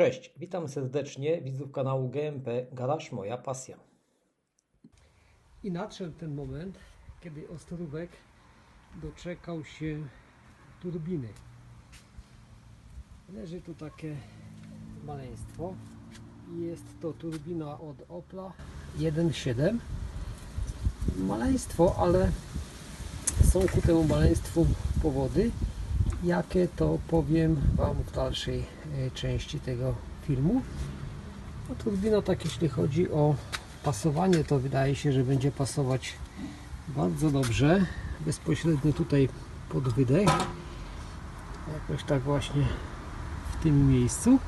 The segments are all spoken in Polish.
Cześć, witam serdecznie widzów kanału GMP Garaż Moja Pasja. I nadszedł ten moment, kiedy Ostrówek doczekał się turbiny. Leży tu takie maleństwo. Jest to turbina od Opla 1.7. Maleństwo, ale są ku temu maleństwu powody. Jakie to powiem Wam w dalszej części tego filmu. No, turbina tak jeśli chodzi o pasowanie to wydaje się, że będzie pasować bardzo dobrze. Bezpośrednio tutaj pod wydech. Jakoś tak właśnie w tym miejscu.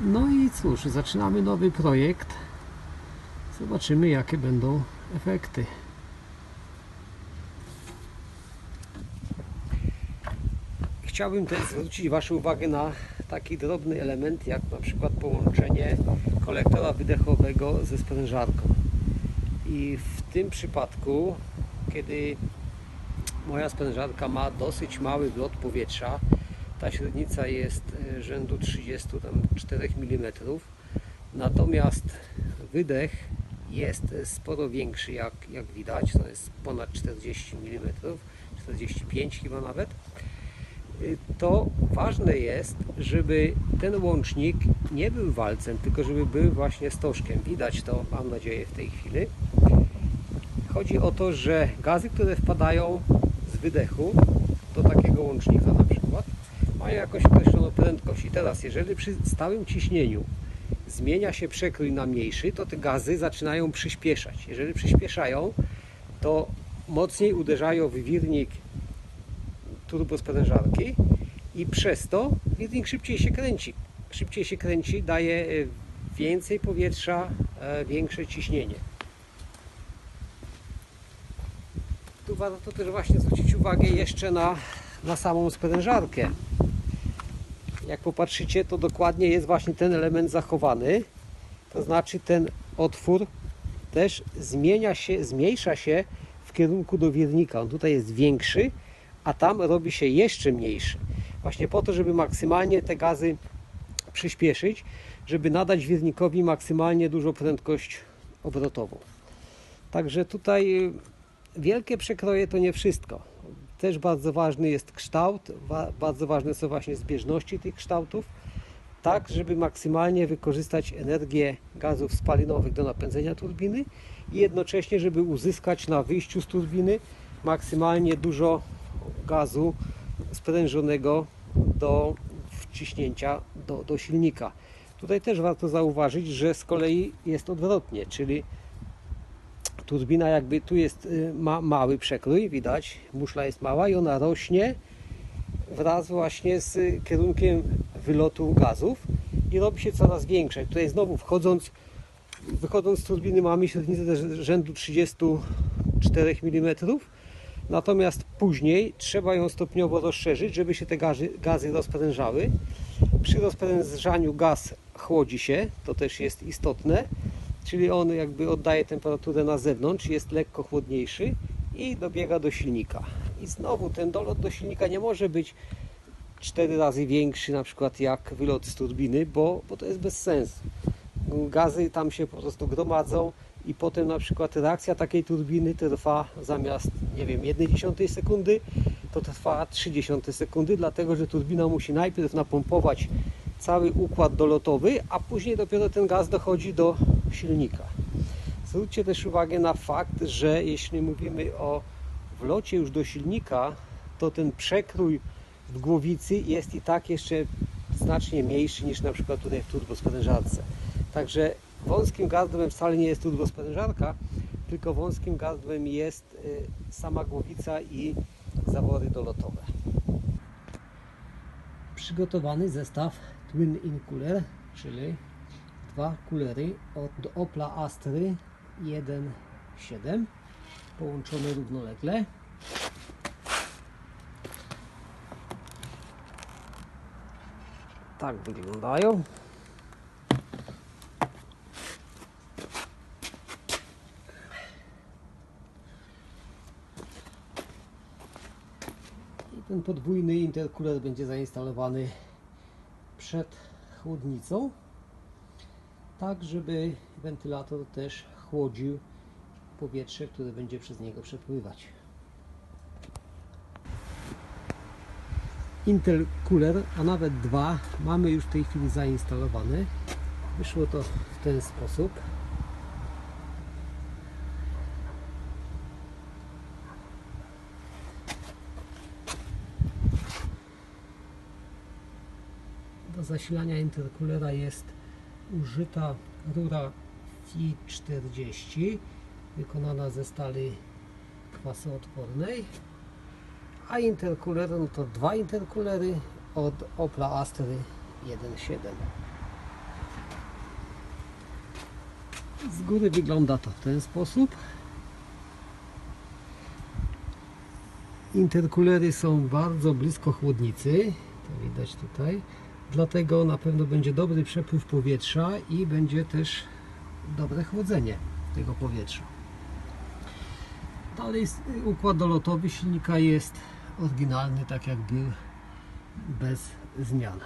No i cóż, zaczynamy nowy projekt. Zobaczymy jakie będą efekty chciałbym też zwrócić Waszą uwagę na taki drobny element, jak na przykład połączenie kolektora wydechowego ze sprężarką. I w tym przypadku, kiedy moja sprężarka ma dosyć mały wlot powietrza, ta średnica jest e, rzędu 34 mm, natomiast wydech jest sporo większy, jak, jak widać, to jest ponad 40 mm, 45 chyba nawet to ważne jest, żeby ten łącznik nie był walcem, tylko żeby był właśnie stożkiem. Widać to, mam nadzieję, w tej chwili. Chodzi o to, że gazy, które wpadają z wydechu do takiego łącznika na przykład, mają jakąś określoną prędkość. I teraz, jeżeli przy stałym ciśnieniu zmienia się przekrój na mniejszy, to te gazy zaczynają przyspieszać. Jeżeli przyspieszają, to mocniej uderzają w wirnik turbosprężarki i przez to wirnik szybciej się kręci. Szybciej się kręci, daje e, więcej powietrza, e, większe ciśnienie. Tu warto też właśnie zwrócić uwagę jeszcze na, na samą sprężarkę. Jak popatrzycie, to dokładnie jest właśnie ten element zachowany. To znaczy ten otwór też zmienia się, zmniejsza się w kierunku do wirnika. On tutaj jest większy, a tam robi się jeszcze mniejszy. Właśnie po to, żeby maksymalnie te gazy przyspieszyć, żeby nadać wirnikowi maksymalnie dużą prędkość obrotową. Także tutaj y, wielkie przekroje to nie wszystko. Też bardzo ważny jest kształt, bardzo ważne są właśnie zbieżności tych kształtów, tak żeby maksymalnie wykorzystać energię gazów spalinowych do napędzenia turbiny i jednocześnie, żeby uzyskać na wyjściu z turbiny maksymalnie dużo gazu sprężonego do wciśnięcia do, do silnika. Tutaj też warto zauważyć, że z kolei jest odwrotnie, czyli turbina jakby tu jest y, ma mały przekrój, widać, muszla jest mała i ona rośnie wraz właśnie z kierunkiem wylotu gazów i robi się coraz większa. Tutaj znowu wchodząc, wychodząc z turbiny mamy średnicę rzędu 34 mm Natomiast później trzeba ją stopniowo rozszerzyć, żeby się te gazy, gazy rozprężały. Przy rozprężaniu gaz chłodzi się, to też jest istotne, czyli on jakby oddaje temperaturę na zewnątrz, jest lekko chłodniejszy i dobiega do silnika. I znowu ten dolot do silnika nie może być 4 razy większy na przykład jak wylot z turbiny, bo, bo to jest bez sensu. Gazy tam się po prostu gromadzą, i potem na przykład reakcja takiej turbiny trwa zamiast, nie wiem, 1,1 sekundy, to trwa 30 sekundy, dlatego że turbina musi najpierw napompować cały układ dolotowy, a później dopiero ten gaz dochodzi do silnika. Zwróćcie też uwagę na fakt, że jeśli mówimy o wlocie już do silnika, to ten przekrój w głowicy jest i tak jeszcze znacznie mniejszy niż na przykład tutaj w turbosprężarce. Także Wąskim gardłem wcale nie jest turbosprężarka, tylko wąskim gardłem jest y, sama głowica i zawory dolotowe. Przygotowany zestaw Twin In Cooler, czyli dwa kulery od Opla Astry 1.7 połączone równolegle. Tak wyglądają. Ten podwójny intercooler będzie zainstalowany przed chłodnicą, tak żeby wentylator też chłodził powietrze, które będzie przez niego przepływać. Intel Cooler, a nawet dwa, mamy już w tej chwili zainstalowane. Wyszło to w ten sposób. Zasilania intercoolera jest użyta rura FI40 wykonana ze stali kwasoodpornej a intercooler no to dwa intercoolery od Opla Astery 1.7 z góry wygląda to w ten sposób. Intercoolery są bardzo blisko chłodnicy to widać tutaj dlatego na pewno będzie dobry przepływ powietrza i będzie też dobre chłodzenie tego powietrza Dalej układ dolotowy silnika jest oryginalny, tak jak był, bez zmian.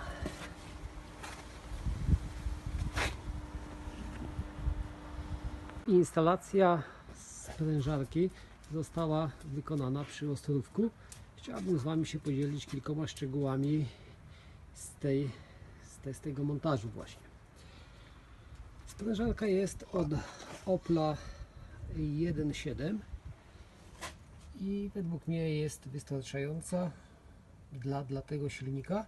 Instalacja sprężarki została wykonana przy Ostrówku. Chciałbym z Wami się podzielić kilkoma szczegółami z, tej, z, z tego montażu właśnie. Sprężarka jest od Opla 1.7 i według mnie jest wystarczająca dla, dla tego silnika.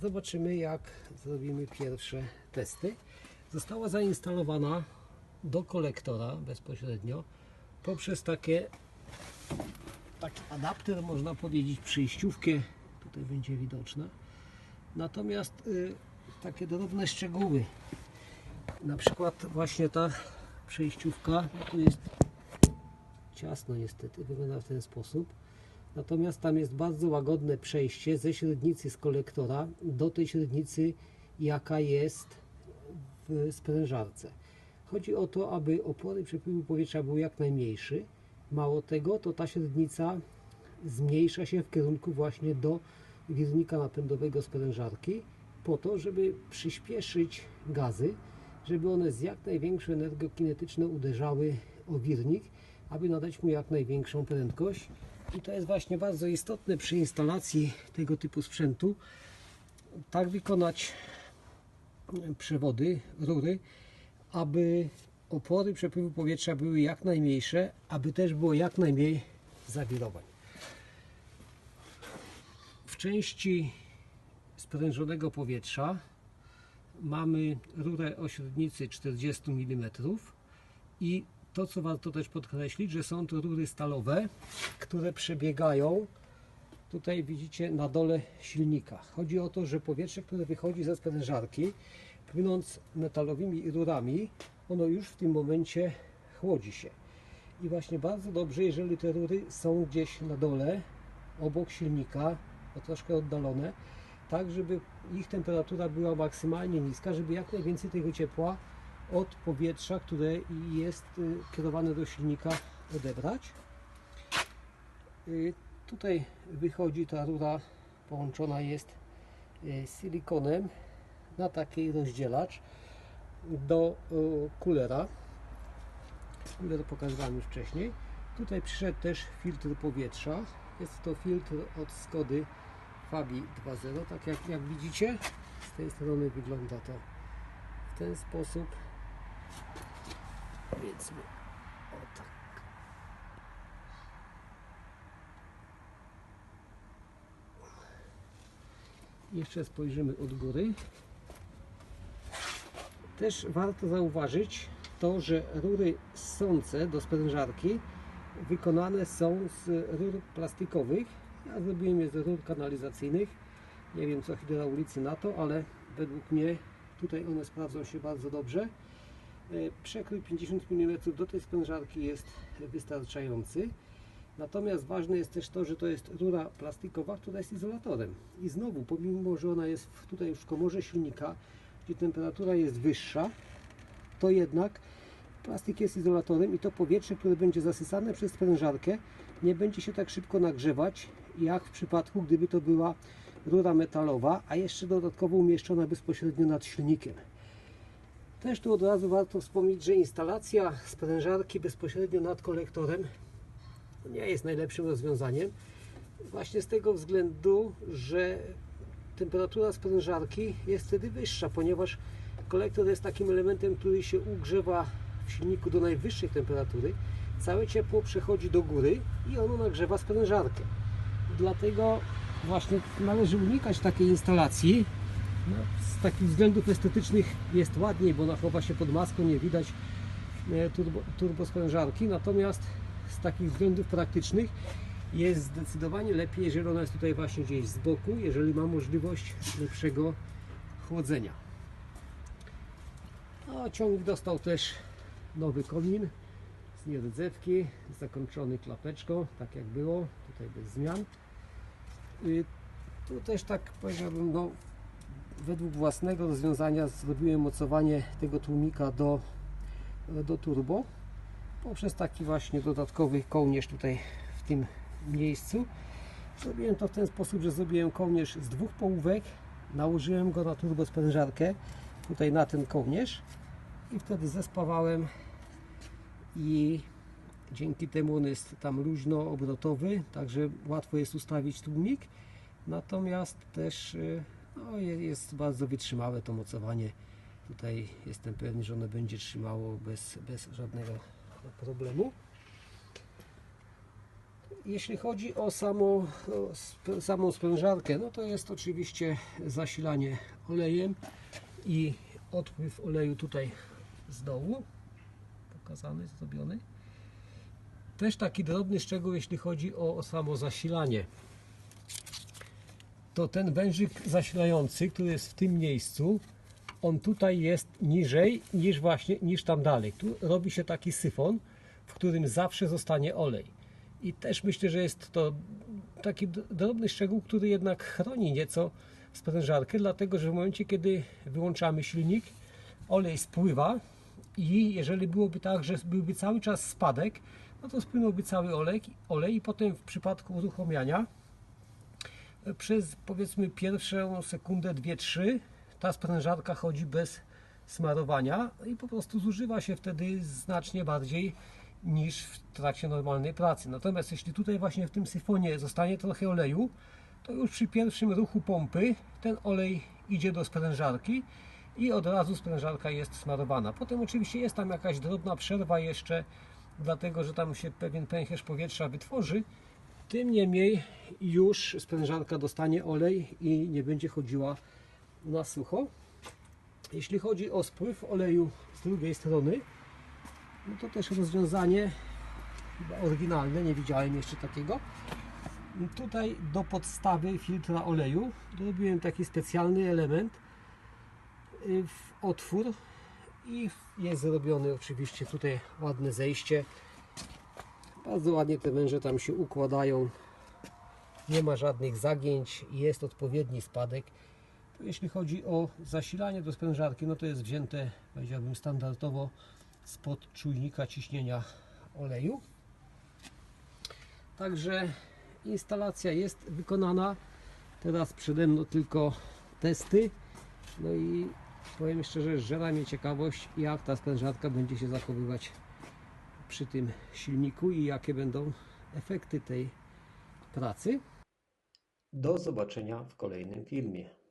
Zobaczymy jak zrobimy pierwsze testy. Została zainstalowana do kolektora bezpośrednio poprzez takie taki adapter można powiedzieć przejściówkę tutaj będzie widoczna natomiast y, takie drobne szczegóły na przykład właśnie ta przejściówka tu jest ciasno niestety, wygląda w ten sposób. Natomiast tam jest bardzo łagodne przejście ze średnicy z kolektora do tej średnicy, jaka jest w sprężarce. Chodzi o to, aby opory przepływu powietrza były jak najmniejszy. Mało tego, to ta średnica zmniejsza się w kierunku właśnie do wirnika napędowego sprężarki po to, żeby przyspieszyć gazy, żeby one z jak największą energokinetyczną uderzały o wirnik aby nadać mu jak największą prędkość. I to jest właśnie bardzo istotne przy instalacji tego typu sprzętu. Tak wykonać przewody, rury, aby opory przepływu powietrza były jak najmniejsze, aby też było jak najmniej zawirowań. W części sprężonego powietrza mamy rurę o średnicy 40 mm i to, co warto też podkreślić, że są to rury stalowe, które przebiegają tutaj widzicie na dole silnika. Chodzi o to, że powietrze, które wychodzi ze sprężarki, płynąc metalowymi rurami, ono już w tym momencie chłodzi się. I właśnie bardzo dobrze, jeżeli te rury są gdzieś na dole, obok silnika, troszkę oddalone, tak żeby ich temperatura była maksymalnie niska, żeby jak najwięcej tego ciepła od powietrza, które jest y, kierowane do silnika odebrać. Y, Tutaj wychodzi ta rura, połączona jest y, silikonem na taki rozdzielacz do kulera. Kuler pokazywałem już wcześniej. Tutaj przyszedł też filtr powietrza. Jest to filtr od Skody Fabi 2.0. Tak jak, jak widzicie, z tej strony wygląda to w ten sposób. Powiedzmy o tak. Jeszcze spojrzymy od góry. Też warto zauważyć to, że rury ssące do sprężarki wykonane są z rur plastikowych. Ja zrobiłem je z rur kanalizacyjnych. Nie wiem co hydraulicy na to, ale według mnie tutaj one sprawdzą się bardzo dobrze. E, Przekrój 50 mm do tej sprężarki jest wystarczający. Natomiast ważne jest też to, że to jest rura plastikowa, która jest izolatorem. I znowu, pomimo, że ona jest tutaj już w komorze silnika, gdzie temperatura jest wyższa, to jednak plastik jest izolatorem i to powietrze, które będzie zasysane przez sprężarkę, nie będzie się tak szybko nagrzewać, jak w przypadku, gdyby to była rura metalowa, a jeszcze dodatkowo umieszczona bezpośrednio nad silnikiem. Też tu od razu warto wspomnieć, że instalacja sprężarki bezpośrednio nad kolektorem nie jest najlepszym rozwiązaniem. Właśnie z tego względu, że temperatura sprężarki jest wtedy wyższa, ponieważ kolektor jest takim elementem, który się ugrzewa w silniku do najwyższej temperatury. Całe ciepło przechodzi do góry i ono nagrzewa sprężarkę. Dlatego właśnie należy unikać takiej instalacji. No, z takich względów estetycznych jest ładniej, bo ona chowa się pod maską, nie widać e, turbo, turbosprężarki. Natomiast z takich względów praktycznych jest zdecydowanie lepiej, jeżeli ona jest tutaj właśnie gdzieś z boku, jeżeli ma możliwość lepszego chłodzenia. No, ciągnik dostał też nowy komin z nierdzewki, zakończony klapeczką, tak jak było, tutaj bez zmian. Tu też tak powiedziałbym, no, według własnego rozwiązania zrobiłem mocowanie tego tłumika do, do turbo poprzez taki właśnie dodatkowy kołnierz tutaj w tym miejscu. Zrobiłem to w ten sposób, że zrobiłem kołnierz z dwóch połówek, nałożyłem go na turbo sprężarkę, tutaj na ten kołnierz i wtedy zespawałem i dzięki temu on jest tam luźno obrotowy, także łatwo jest ustawić tłumik. Natomiast też y, no, je- jest bardzo wytrzymałe to mocowanie. Tutaj jestem pewny, że ono będzie trzymało bez, bez żadnego problemu. Jeśli chodzi o, samo, samą sprężarkę, no to jest oczywiście zasilanie olejem i odpływ oleju tutaj z dołu pokazany, zrobiony. Też taki drobny szczegół, jeśli chodzi o, o samo zasilanie. To ten wężyk zasilający, który jest w tym miejscu, on tutaj jest niżej niż właśnie niż tam dalej. Tu robi się taki syfon, w którym zawsze zostanie olej. I też myślę, że jest to taki drobny szczegół, który jednak chroni nieco sprężarkę, dlatego że w momencie, kiedy wyłączamy silnik, olej spływa i jeżeli byłoby tak, że byłby cały czas spadek, no to spłynąłby cały olej, olej i potem w przypadku uruchamiania e, przez powiedzmy pierwszą sekundę, dwie, trzy ta sprężarka chodzi bez smarowania i po prostu zużywa się wtedy znacznie bardziej niż w trakcie normalnej pracy. Natomiast jeśli tutaj właśnie w tym syfonie zostanie trochę oleju, to już przy pierwszym ruchu pompy ten olej idzie do sprężarki i od razu sprężarka jest smarowana. Potem oczywiście jest tam jakaś drobna przerwa jeszcze, dlatego że tam się pewien pęcherz powietrza wytworzy. Tym niemniej już sprężarka dostanie olej i nie będzie chodziła na sucho. Jeśli chodzi o spływ oleju z drugiej strony, no to też rozwiązanie chyba oryginalne, nie widziałem jeszcze takiego. Tutaj do podstawy filtra oleju zrobiłem taki specjalny element y, w otwór i jest zrobiony oczywiście tutaj ładne zejście. Bardzo ładnie te węże tam się układają. Nie ma żadnych zagięć, jest odpowiedni spadek. Jeśli chodzi o zasilanie do sprężarki, no to jest wzięte, powiedziałbym, standardowo spod czujnika ciśnienia oleju. Także instalacja jest wykonana. Teraz przede mną tylko testy. No i powiem szczerze, żera mnie ciekawość, jak ta sprężarka będzie się zachowywać przy tym silniku i jakie będą efekty tej pracy. Do zobaczenia w kolejnym filmie.